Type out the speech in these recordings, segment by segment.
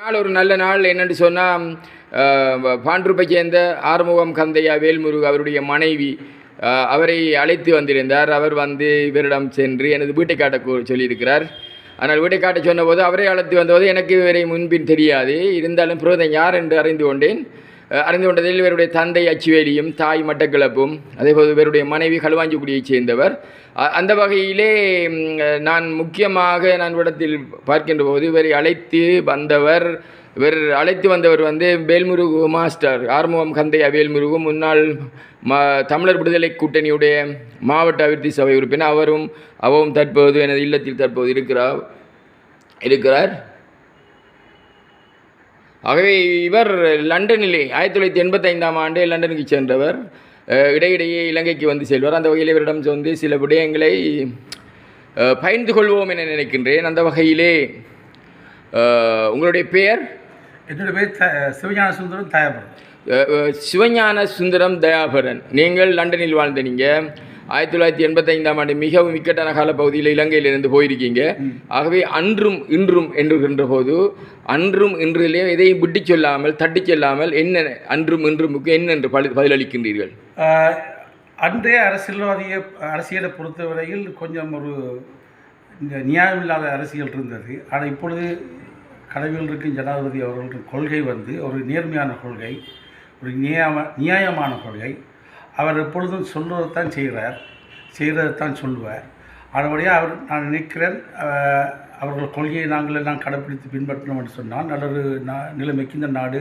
நாள் ஒரு நல்ல நாள் என்னென்னு சொன்னால் பாண்டுருப்பை சேர்ந்த ஆறுமுகம் கந்தையா வேல்முருகு அவருடைய மனைவி அவரை அழைத்து வந்திருந்தார். அவர் வந்து இவரிடம் சென்று எனது வீட்டை காட்ட சொல்லியிருக்கிறார். ஆனால் வீட்டை காட்ட சொன்னபோது அவரை அழைத்து வந்தபோது எனக்கு இவரை முன்பின் தெரியாது. இருந்தாலும் புரோதன் யார் என்று அறிந்து கொண்டேன். அறிந்து கொண்டதில் இவருடைய தந்தை அச்சுவேலியும் தாய் மட்டக்கிழப்பும் அதேபோல் இவருடைய மனைவி களுவாஞ்சிக்குடியைச் சேர்ந்தவர். அந்த வகையிலே நான் முக்கியமாக நான் இடத்தில் பார்க்கின்ற போது இவரை அழைத்து வந்தவர் இவர் அழைத்து வந்தவர் வந்து வேல்முருகு மாஸ்டர் ஆர்முகம் கந்தையா வேல்முருகு முன்னாள் ம தமிழர் விடுதலை கூட்டணியுடைய மாவட்ட அபிவிருத்தி சபை உறுப்பினர். அவரும் அவரும் தற்போது எனது இல்லத்தில் தற்போது இருக்கிறார் இருக்கிறார். ஆகவே இவர் லண்டனிலே ஆயிரத்தி தொள்ளாயிரத்தி எண்பத்தைந்தாம் ஆண்டு லண்டனுக்கு சென்றவர். இடையிடையே இலங்கைக்கு வந்து செல்வார். அந்த வகையில் இவரிடம் வந்து சில விடயங்களை பகிர்ந்து கொள்வோம் என நினைக்கின்றேன். அந்த வகையிலே உங்களுடைய பெயர்? என்னோட பேர் த சிவஞான சுந்தரம் அஹ், சிவஞான சுந்தரம் தயாபரன். நீங்கள் லண்டனில் வாழ்ந்த நீங்கள் ஆயிரத்தி தொள்ளாயிரத்தி எண்பத்தைந்தாம் ஆண்டு மிகவும் இக்கட்டான காலப்பகுதியில் இலங்கையிலிருந்து போயிருக்கீங்க. ஆகவே அன்றும் இன்றும் என்றுகின்ற போது அன்றும் இன்றிலே எதையும் விட்டு சொல்லாமல் தட்டி சொல்லாமல் என்ன அன்றும் இன்றுமுக்கு என்ன என்று பதி- பதிலளிக்கின்றீர்கள் அன்றைய அரசியல்வாதிய அரசியலை பொறுத்தவரையில் கொஞ்சம் ஒரு இந்த நியாயமில்லாத அரசியல் இருந்தது. ஆனால் இப்பொழுது கடவுள் இருக்கும் ஜனாதிபதி அவர்களுடைய கொள்கை வந்து ஒரு நேர்மையான கொள்கை ஒரு நியாயம நியாயமான கொள்கை. அவர் எப்பொழுதும் சொல்வதைத்தான் செய்கிறார் செய்கிறதைத்தான் சொல்லுவார். அதுபடியாக அவர் நான் நினைக்கிறேன் ஆஹ், அவர்கள் கொள்கையை நாங்கள் எல்லாம் கடைப்பிடித்து பின்பற்றினோம் என்று சொன்னால் நல்லொரு நா நிலைமைக்கு இந்த நாடு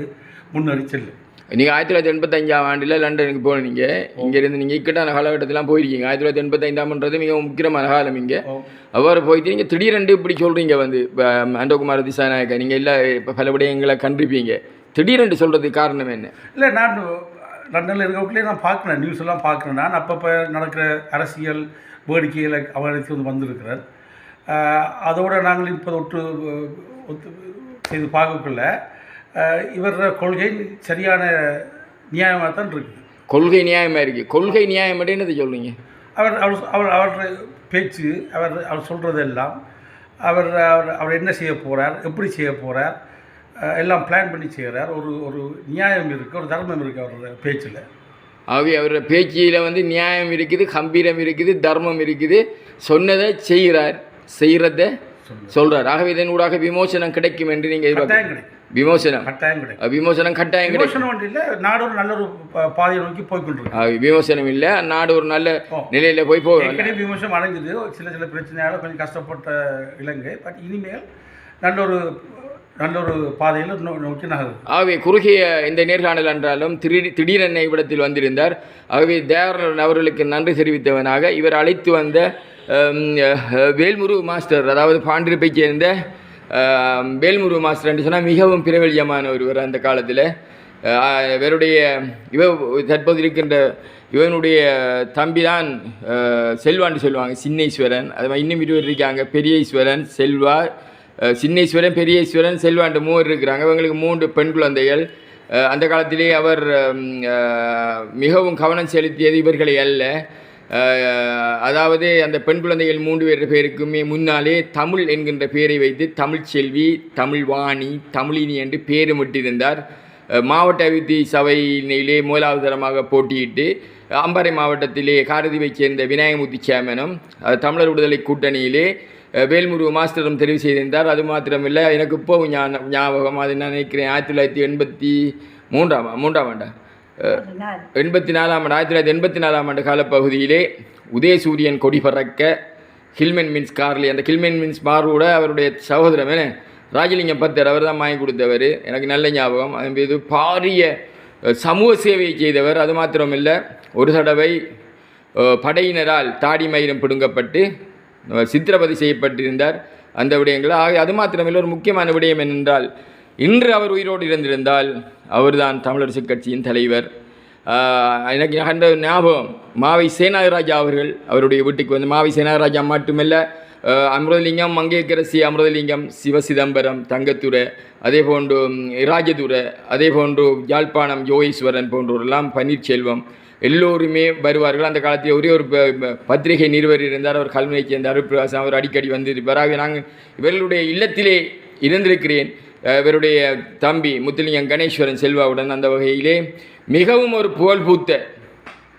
முன்னேறி செல்லும். நீங்கள் ஆயிரத்தி தொள்ளாயிரத்தி எண்பத்தஞ்சாம் ஆண்டில் லண்டனுக்கு போனீங்க. இங்கேருந்து நீங்கள் இக்கட்டான காலகட்டத்திலாம் போயிருக்கீங்க. ஆயிரத்தி தொள்ளாயிரத்தி எண்பத்தைந்தாம்ன்றது மிகவும் முக்கியமான காலம் இங்கே. அவ்வாறு போயிட்டு நீங்கள் திடீரென்று இப்படி சொல்கிறீங்க வந்து அண்டகுமார் திசாநாயக்கா. நீங்கள் எல்லாம் இப்போ பல விடயங்களை கண்டிருப்பீங்க திடீரென்று சொல்கிறதுக்கு காரணம் என்ன? இல்லை நான் லண்டனில் இருக்கக்குள்ளே நான் பார்க்குறேன். நியூஸ் எல்லாம் பார்க்குறேன். நான் அப்பப்போ நடக்கிற அரசியல் வேடிக்கைகளை அவர்களுக்கு வந்து வந்திருக்கிறேன் ஆஹ் அதோட நாங்கள் இப்போ ஒட்டு ஒத்து செய்து பார்க்கக்குள்ள இவர கொள்கை சரியான நியாயமாக தான் இருக்குது கொள்கை நியாயமாக இருக்குது கொள்கை நியாயம் என்னது சொல்கிறீங்க அவர் அவர் அவர் அவர் பேச்சு அவர் அவர் சொல்கிறதெல்லாம் அவர் அவர் அவர் என்ன செய்ய போகிறார் எப்படி செய்ய போகிறார் எல்லாம் பிளான் பண்ணி செய்கிறார் ஒரு ஒரு நியாயம் இருக்குது ஒரு தர்மம் இருக்குது அவரோட பேச்சில். ஆகவே அவரோட பேச்சியில் வந்து நியாயம் இருக்குது கம்பீரம் இருக்குது தர்மம் இருக்குது. சொன்னதை செய்கிறார் செய்கிறத சொல்கிறார் ஆகவே இதன் ஊடாக விமோசனம் கிடைக்கும் என்று நீங்கள் கிடைக்கும். விமோசனம். கட்டாயம் கிடைக்கும். விமோசனம் கட்டாயம் கிடைக்கும். விமோசனம் இல்லை நாடு ஒரு நல்ல ஒரு பாதையை நோக்கி போய்கொண்டிருக்கு விமோசனம் இல்லை நாடு ஒரு நல்ல. நிலையில் போய் போகும் விமர்சனம் அடைஞ்சது சில சில பிரச்சனையால் கொஞ்சம் கஷ்டப்பட்ட இலங்கை பட் இனிமேல் நல்ல ஒரு நல்ல ஒரு பாதையில் நோக்கி நகருது ஆகவே குறுகிய இந்த நேர்காணல் என்றாலும் திடீர் திடீரென இவ்விடத்தில் வந்திருந்தார். ஆகவே தேவரன் அவர்களுக்கு நன்றி தெரிவித்தவனாக இவர் அழைத்து வந்த வேல்முரு மாஸ்டர் அதாவது பாண்டிருப்பைச் சேர்ந்த வேல்முருகு மாஸ்டர் என்று சொன்னால் மிகவும் பிரபல்யமான ஒருவர் அந்த காலத்தில். இவருடைய இவ தற்போது இருக்கின்ற இவனுடைய தம்பி தான் செல்வான்னு சொல்லுவாங்க சின்னேஸ்வரன். அது மாதிரி இன்னும் இருவர் இருக்காங்க பெரியஈஸ்வரன் செல்வா சின்னேஸ்வரன் பெரியேஸ்வரன் செல்வாண்டு மூவர் இருக்கிறாங்க. இவங்களுக்கு மூன்று பெண் குழந்தைகள். அந்த காலத்திலே அவர் மிகவும் கவனம் செலுத்தியது இவர்களை அல்ல. அதாவது அந்த பெண் குழந்தைகள் மூன்று பேர் பேருக்குமே முன்னாலே தமிழ் என்கின்ற பெயரை வைத்து தமிழ் செல்வி தமிழ் வாணி தமிழினி என்று பெயரிட்டிருந்தார் மாவட்ட அபிவிருத்தி சபையிலே முதலாவது தரமாக போட்டியிட்டு அம்பாறை மாவட்டத்திலே காரதீவைச் சேர்ந்த விநாயகமூர்த்தி சேமனும் தமிழர் விடுதலை கூட்டணியிலே வேல்முருகு மாஸ்டரும் தெரிவு செய்திருந்தார். அது மாத்திரமில்லை எனக்கு இப்போ ஞான ஞாபகம் அது நான் நினைக்கிறேன். ஆயிரத்தி தொள்ளாயிரத்தி எண்பத்தி மூன்றாம் மூன்றாம் ஆண்டா? எண்பத்தி நாலாம் ஆண்டு ஆயிரத்தி தொள்ளாயிரத்தி எண்பத்தி நாலாம் ஆண்டு காலப்பகுதியிலே உதயசூரியன் கொடி பறக்க ஹில்மென் மின்ஸ் கார்லி அந்த ஹில்மென் மின்ஸ் மாரோட அவருடைய சகோதரம் என்ன? ராஜலிங்கம் பத்தர் அவர் தான் வாங்கி கொடுத்தவர். எனக்கு நல்ல ஞாபகம். அதன் மீது பாரிய சமூக சேவையை செய்தவர். அது மாத்திரமில்லை ஒரு தடவை படையினரால் தாடி மயிரம் பிடுங்கப்பட்டு சித்திரவதை செய்யப்பட்டிருந்தார் அந்த விடயங்கள். ஆக அது மாத்திரமில்லை ஒரு முக்கியமான விடயம் என்னென்றால் இன்று அவர் உயிரோடு இருந்திருந்தால் அவர்தான் தமிழரசுக் கட்சியின் தலைவர். எனக்கு அந்த ஞாபகம் மாவை சேனாகராஜா அவர்கள் அவருடைய வீட்டுக்கு வந்து மாவை சேனாகராஜா மட்டுமல்ல அமிர்தலிங்கம் மங்கேக்கரசி அமிர்தலிங்கம் சிவசிதம்பரம் தங்கத்துறை அதே போன்று ராஜதுரை அதே போன்று யாழ்ப்பாணம் யோகீஸ்வரன் போன்றோரெல்லாம் பன்னீர்செல்வம் எல்லோருமே வருவார்கள். அந்த காலத்தில் ஒரே ஒரு ப- பத்திரிகை நிறுவர் இருந்தார். அவர் கல்முனைக்கு இருந்தார் பிரகாசம் அவர் அடிக்கடி வந்திருப்பார் ஆகவே நாங்கள் இவர்களுடைய இல்லத்திலே இருந்திருக்கிறேன். இவருடைய தம்பி முத்துலிங்கம் கணேஸ்வரன் செல்வாவுடன் அந்த வகையிலே மிகவும் ஒரு புகழ்பூத்த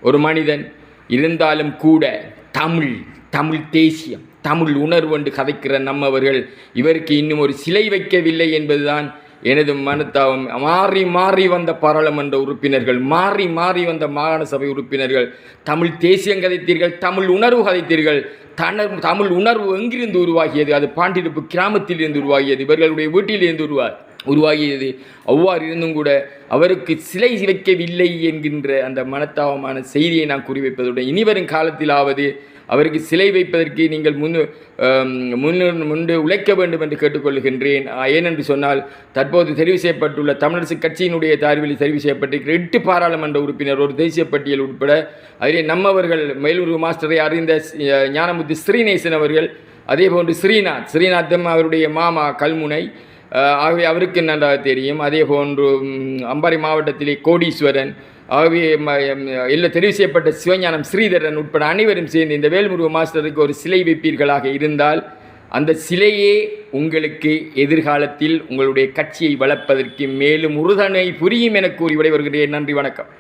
ஒரு மனிதன் இருந்தாலும் கூட தமிழ் தமிழ் தேசியம் தமிழ் உணர்வு என்று கதைக்கிற நம்மவர்கள் இவருக்கு இன்னும் ஒரு சிலை வைக்கவில்லை என்பதுதான் எனது மனத்தாவம் மாறி மாறி வந்த பாராளுமன்ற உறுப்பினர்கள் மாறி மாறி வந்த மாகாண சபை உறுப்பினர்கள் தமிழ் தேசியம் கதைத்தீர்கள் தமிழ் உணர்வு கதைத்தீர்கள் தன தமிழ் உணர்வு எங்கிருந்து உருவாகியது? அது பாண்டிருப்பு கிராமத்தில் இருந்து உருவாகியது இவர்களுடைய வீட்டிலிருந்து உருவாகி உருவாகியது. அவ்வாறு இருந்தும் கூட அவருக்கு சிலை வைக்கவில்லை என்கின்ற அந்த மனத்தாபமான செய்தியை நான் குறிவைப்பதுடன் இனிவரும் காலத்திலாவது அவருக்கு சிலை வைப்பதற்கு நீங்கள் முன் முன் முன்பு உழைக்க வேண்டும் என்று கேட்டுக்கொள்கின்றேன். ஏனென்று சொன்னால் தற்போது தெரிவு செய்யப்பட்டுள்ள தமிழரசு கட்சியினுடைய தார்வில் தெரிவு செய்யப்பட்டிருக்கிற எட்டு பாராளுமன்ற உறுப்பினர் ஒரு தேசிய பட்டியல் உட்பட அதிலே நம்மவர்கள் மயிலூர் மாஸ்டரை அறிந்த ஞானமூர்த்தி ஞானமுத்து ஸ்ரீநேசன் அவர்கள் அதே போன்று ஸ்ரீநாத் ஸ்ரீநாத்தம் அவருடைய மாமா கல்முனை ஆகவே அவருக்கு நன்றாக தெரியும். அதே போன்று அம்பாறை மாவட்டத்திலே கோடீஸ்வரன் ஆகவே இல்லை தெரிவு செய்யப்பட்ட சிவஞானம் ஸ்ரீதரன் உட்பட அனைவரும் சேர்ந்து இந்த வேல்முருக மாஸ்டருக்கு ஒரு சிலை வைப்பீர்களாக இருந்தால் அந்த சிலையே உங்களுக்கு எதிர்காலத்தில் உங்களுடைய கட்சியை வளர்ப்பதற்கு மேலும் உறுதுணை புரியும் என கூறி விடைபெறுகிறேன். நன்றி வணக்கம்.